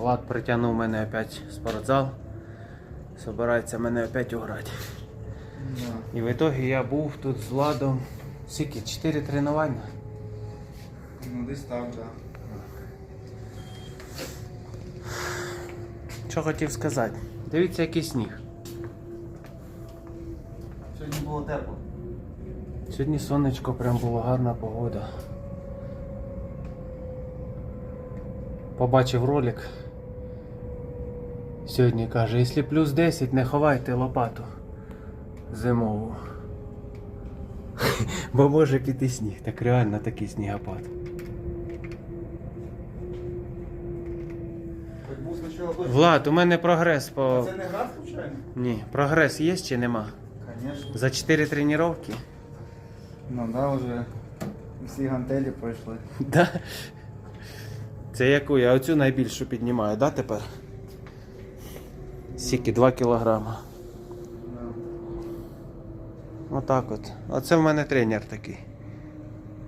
Влад притягнув мене опять в спортзал. Собирається мене опять уграти. І в итоге я був тут з Владом. Скільки? Чотири тренування. Ну десь так, так. Що хотів сказати? Дивіться, який сніг. Сьогодні було тепло. Сьогодні сонечко, прям була гарна погода. Побачив ролик. Сьогодні каже, якщо плюс 10, не ховайте лопату зимову. Бо може піти сніг. Так реально такий снігопад. Хоч був спочатку дощ. Влад, у мене прогрес по. Це не град, случайно? Ні, прогрес є чи нема? Звісно. За 4 тренування? Ну да, вже всі гантелі пройшли. Да. Це яку? Я оцю найбільшу піднімаю, да, тепер? Скільки? 2 кілограма. Отак от. Оце в мене тренер такий.